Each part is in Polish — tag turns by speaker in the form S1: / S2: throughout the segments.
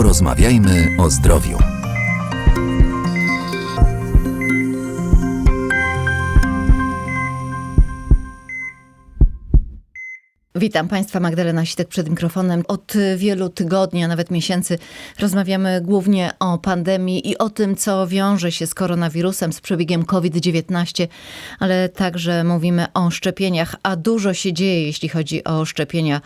S1: Porozmawiajmy o zdrowiu.
S2: Witam Państwa, Magdalena Sitek przed mikrofonem. Od wielu tygodni, a nawet miesięcy rozmawiamy głównie o pandemii i o tym, co wiąże się z koronawirusem, z przebiegiem COVID-19, ale także mówimy o szczepieniach, a dużo się dzieje, jeśli chodzi o szczepienia.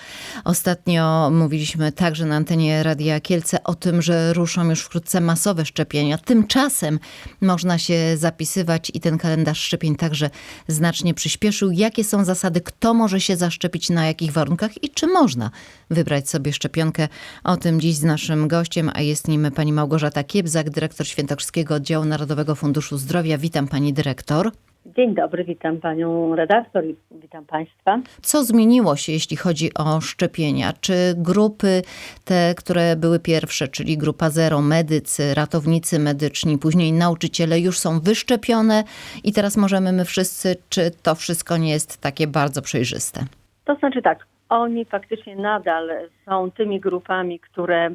S2: Ostatnio mówiliśmy także na antenie Radia Kielce o tym, że ruszą już wkrótce masowe szczepienia. Tymczasem można się zapisywać i ten kalendarz szczepień także znacznie przyspieszył. Jakie są zasady, kto może się zaszczepić na jakich warunkach i czy można wybrać sobie szczepionkę. O tym dziś z naszym gościem, a jest nim pani Małgorzata Kiebzak, dyrektor Świętokrzyskiego Oddziału Narodowego Funduszu Zdrowia. Witam pani dyrektor.
S3: Dzień dobry, witam panią redaktor i witam państwa.
S2: Co zmieniło się, jeśli chodzi o szczepienia? Czy grupy te, które były pierwsze, czyli grupa zero, medycy, ratownicy medyczni, później nauczyciele już są wyszczepione i teraz możemy my wszyscy, czy to wszystko nie jest takie bardzo przejrzyste?
S3: To znaczy tak, oni faktycznie nadal są tymi grupami, które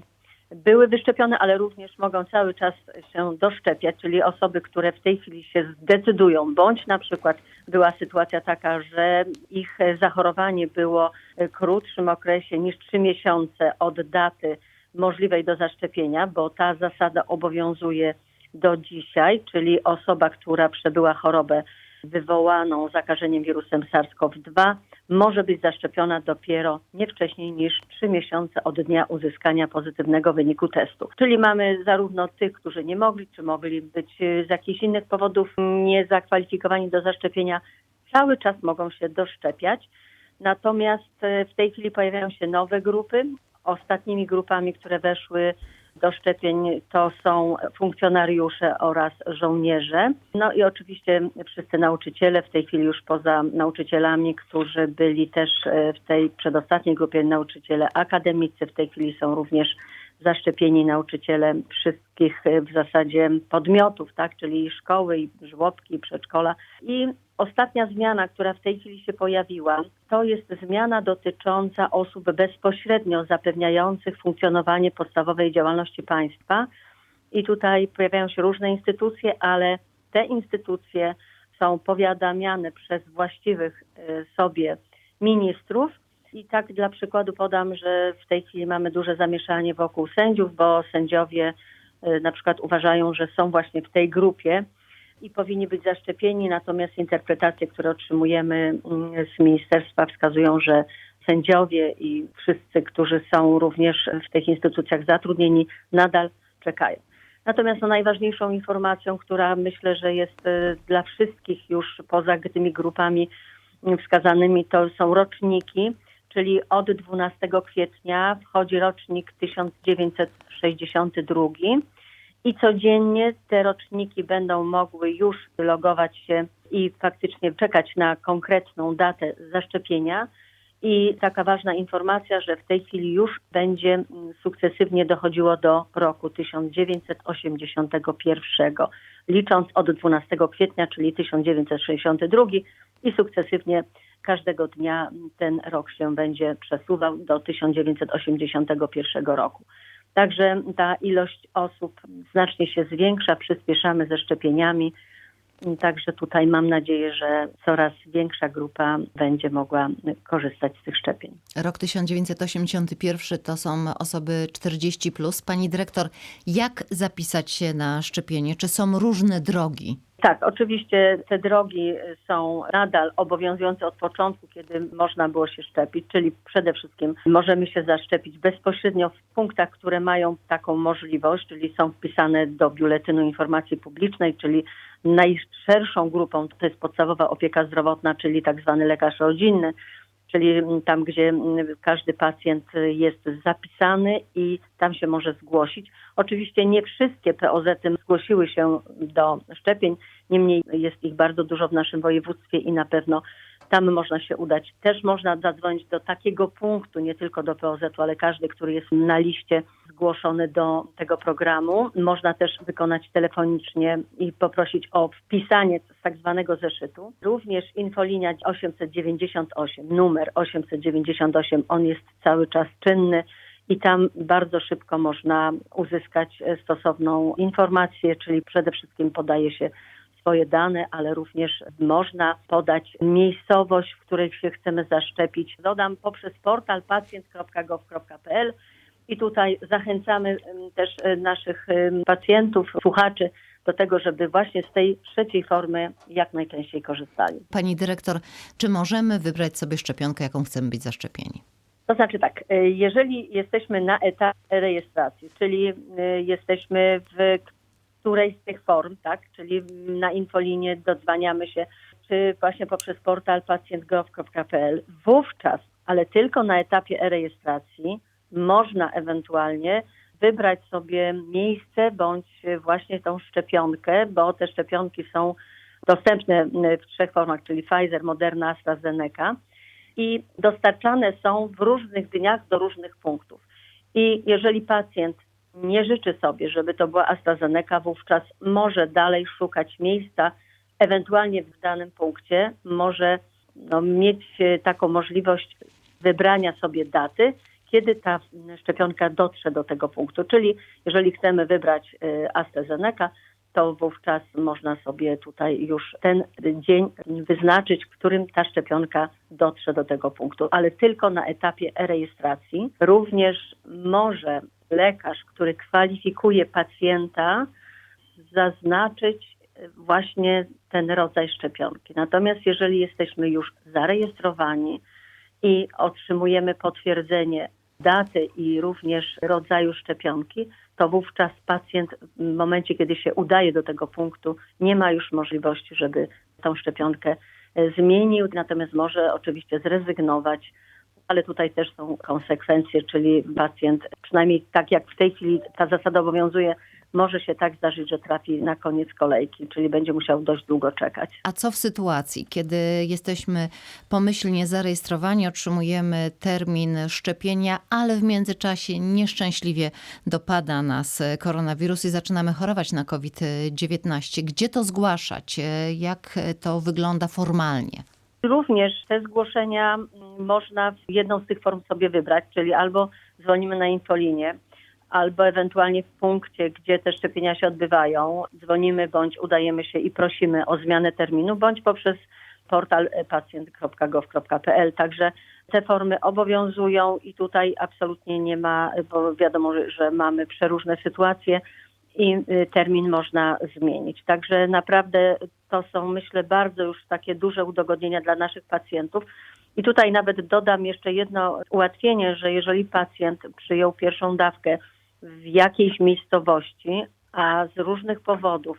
S3: były wyszczepione, ale również mogą cały czas się doszczepiać, czyli osoby, które w tej chwili się zdecydują, bądź na przykład była sytuacja taka, że ich zachorowanie było w krótszym okresie niż trzy miesiące od daty możliwej do zaszczepienia, bo ta zasada obowiązuje do dzisiaj, czyli osoba, która przebyła chorobę wywołaną zakażeniem wirusem SARS-CoV-2 może być zaszczepiona dopiero nie wcześniej niż 3 miesiące od dnia uzyskania pozytywnego wyniku testu. Czyli mamy zarówno tych, którzy nie mogli, czy mogli być z jakichś innych powodów niezakwalifikowani do zaszczepienia, cały czas mogą się doszczepiać. Natomiast w tej chwili pojawiają się nowe grupy. Ostatnimi grupami, które weszły do szczepień to są funkcjonariusze oraz żołnierze. No i oczywiście wszyscy nauczyciele, w tej chwili już poza nauczycielami, którzy byli też w tej przedostatniej grupie nauczyciele akademicy, w tej chwili są również zaszczepieni nauczyciele wszystkich w zasadzie podmiotów, tak, czyli szkoły, żłobki, przedszkola. I ostatnia zmiana, która w tej chwili się pojawiła, to jest zmiana dotycząca osób bezpośrednio zapewniających funkcjonowanie podstawowej działalności państwa. I tutaj pojawiają się różne instytucje, ale te instytucje są powiadamiane przez właściwych sobie ministrów i tak dla przykładu podam, że w tej chwili mamy duże zamieszanie wokół sędziów, bo sędziowie na przykład uważają, że są właśnie w tej grupie i powinni być zaszczepieni, natomiast interpretacje, które otrzymujemy z ministerstwa wskazują, że sędziowie i wszyscy, którzy są również w tych instytucjach zatrudnieni, nadal czekają. Natomiast no, najważniejszą informacją, która myślę, że jest dla wszystkich już poza tymi grupami wskazanymi, to są roczniki czyli od 12 kwietnia wchodzi rocznik 1962 i codziennie te roczniki będą mogły już logować się i faktycznie czekać na konkretną datę zaszczepienia. I taka ważna informacja, że w tej chwili już będzie sukcesywnie dochodziło do roku 1981, licząc od 12 kwietnia, czyli 1962 i sukcesywnie każdego dnia ten rok się będzie przesuwał do 1981 roku. Także ta ilość osób znacznie się zwiększa, przyspieszamy ze szczepieniami. Także tutaj mam nadzieję, że coraz większa grupa będzie mogła korzystać z tych szczepień.
S2: Rok 1981 to są osoby 40. Plus. Pani dyrektor, jak zapisać się na szczepienie? Czy są różne drogi?
S3: Tak, oczywiście te drogi są nadal obowiązujące od początku, kiedy można było się szczepić, czyli przede wszystkim możemy się zaszczepić bezpośrednio w punktach, które mają taką możliwość, czyli są wpisane do biuletynu informacji publicznej, czyli najszerszą grupą to jest podstawowa opieka zdrowotna, czyli tak zwany lekarz rodzinny, czyli tam, gdzie każdy pacjent jest zapisany i tam się może zgłosić. Oczywiście nie wszystkie POZ zgłosiły się do szczepień, niemniej jest ich bardzo dużo w naszym województwie i na pewno tam można się udać. Też można zadzwonić do takiego punktu, nie tylko do POZ-u, ale każdy, który jest na liście zgłoszony do tego programu. Można też wykonać telefonicznie i poprosić o wpisanie z tak zwanego zeszytu. Również infolinia 898, numer 898, on jest cały czas czynny i tam bardzo szybko można uzyskać stosowną informację, czyli przede wszystkim podaje się swoje dane, ale również można podać miejscowość, w której się chcemy zaszczepić. Dodam poprzez portal pacjent.gov.pl i tutaj zachęcamy też e, naszych pacjentów, słuchaczy do tego, żeby właśnie z tej trzeciej formy jak najczęściej korzystali.
S2: Pani dyrektor, czy możemy wybrać sobie szczepionkę, jaką chcemy być zaszczepieni?
S3: To znaczy tak, y, jeżeli jesteśmy na etapie rejestracji, czyli y, jesteśmy w którejś z tych form, tak, czyli na infolinie dodzwaniamy się, czy właśnie poprzez portal pacjentgov.pl, wówczas, ale tylko na etapie e-rejestracji, można ewentualnie wybrać sobie miejsce bądź właśnie tą szczepionkę, bo te szczepionki są dostępne w trzech formach, czyli Pfizer, Moderna, AstraZeneca. I dostarczane są w różnych dniach do różnych punktów. I jeżeli pacjent nie życzy sobie, żeby to była AstraZeneca, wówczas może dalej szukać miejsca, ewentualnie w danym punkcie może no, mieć e, taką możliwość wybrania sobie daty, kiedy ta szczepionka dotrze do tego punktu. Czyli jeżeli chcemy wybrać e, AstraZeneca, to wówczas można sobie tutaj już ten dzień wyznaczyć, w którym ta szczepionka dotrze do tego punktu, ale tylko na etapie e-rejestracji. Również może lekarz, który kwalifikuje pacjenta, zaznaczyć właśnie ten rodzaj szczepionki. Natomiast jeżeli jesteśmy już zarejestrowani i otrzymujemy potwierdzenie daty i również rodzaju szczepionki, to wówczas pacjent w momencie, kiedy się udaje do tego punktu, nie ma już możliwości, żeby tą szczepionkę e, zmienił, natomiast może oczywiście zrezygnować, ale tutaj też są konsekwencje, czyli pacjent, przynajmniej tak jak w tej chwili ta zasada obowiązuje, może się tak zdarzyć, że trafi na koniec kolejki, czyli będzie musiał dość długo czekać.
S2: A co w sytuacji, kiedy jesteśmy pomyślnie zarejestrowani, otrzymujemy termin szczepienia, ale w międzyczasie nieszczęśliwie dopada nas koronawirus i zaczynamy chorować na COVID-19? Gdzie to zgłaszać? Jak to wygląda formalnie?
S3: Również te zgłoszenia mm, można w jedną z tych form sobie wybrać, czyli albo dzwonimy na infolinię, albo ewentualnie w punkcie, gdzie te szczepienia się odbywają, dzwonimy bądź udajemy się i prosimy o zmianę terminu, bądź poprzez portal pacjent.gov.pl. Także te formy obowiązują i tutaj absolutnie nie ma, bo wiadomo, że mamy przeróżne sytuacje i y, termin można zmienić. Także naprawdę to są, myślę, bardzo już takie duże udogodnienia dla naszych pacjentów. I tutaj nawet dodam jeszcze jedno ułatwienie, że jeżeli pacjent przyjął pierwszą dawkę w jakiejś miejscowości, a z różnych powodów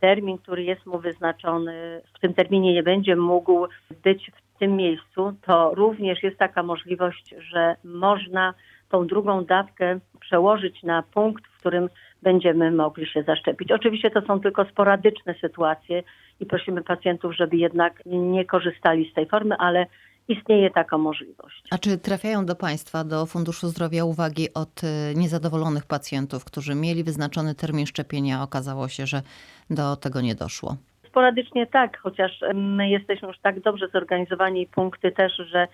S3: termin, który jest mu wyznaczony, w tym terminie nie będzie mógł być w tym miejscu, to również jest taka możliwość, że można tą drugą dawkę przełożyć na punkt, którym będziemy mogli się zaszczepić. Oczywiście to są tylko sporadyczne sytuacje i prosimy pacjentów, żeby jednak nie korzystali z tej formy, ale istnieje taka możliwość.
S2: A czy trafiają do Państwa, do Funduszu Zdrowia uwagi od y, niezadowolonych pacjentów, którzy mieli wyznaczony termin szczepienia, a okazało się, że do tego nie doszło?
S3: Sporadycznie tak, chociaż my jesteśmy już tak dobrze zorganizowani i punkty też, że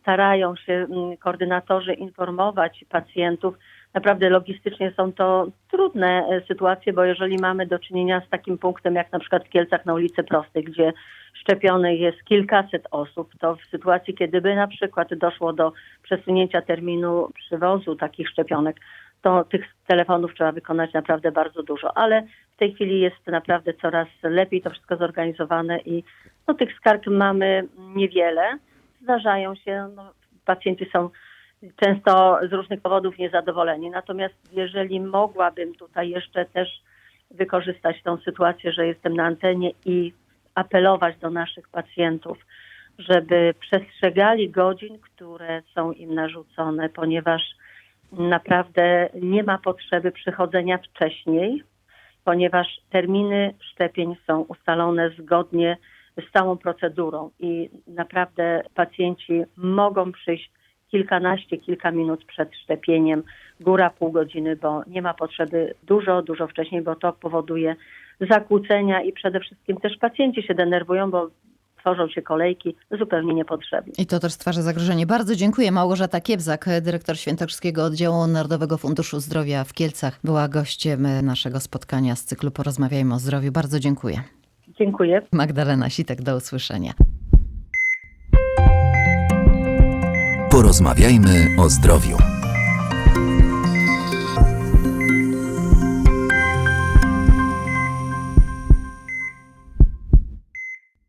S3: starają się mm, koordynatorzy informować pacjentów. Naprawdę logistycznie są to trudne e, sytuacje, bo jeżeli mamy do czynienia z takim punktem jak na przykład w Kielcach na ulicy Prostej, gdzie szczepionych jest kilkaset osób, to w sytuacji, kiedy by na przykład doszło do przesunięcia terminu przywozu takich szczepionek, to tych telefonów trzeba wykonać naprawdę bardzo dużo, ale w tej chwili jest naprawdę coraz lepiej to wszystko zorganizowane i no, tych skarg mamy niewiele. Zdarzają się, no, pacjenci są często z różnych powodów niezadowoleni. Natomiast jeżeli mogłabym tutaj jeszcze też wykorzystać tą sytuację, że jestem na antenie i apelować do naszych pacjentów, żeby przestrzegali godzin, które są im narzucone, ponieważ naprawdę nie ma potrzeby przychodzenia wcześniej, ponieważ terminy szczepień są ustalone zgodnie z całą procedurą i naprawdę pacjenci mogą przyjść kilkanaście, kilka minut przed szczepieniem, góra pół godziny, bo nie ma potrzeby dużo, dużo wcześniej, bo to powoduje zakłócenia i przede wszystkim też pacjenci się denerwują, bo tworzą się kolejki zupełnie niepotrzebnie.
S2: I to też stwarza zagrożenie. Bardzo dziękuję. Małgorzata Kiebzak, dyrektor Świętokrzyskiego Oddziału Narodowego Funduszu Zdrowia w Kielcach, była gościem naszego spotkania z cyklu Porozmawiajmy o zdrowiu. Bardzo dziękuję.
S3: Dziękuję.
S2: Magdalena Sitek, do usłyszenia.
S1: Porozmawiajmy o zdrowiu.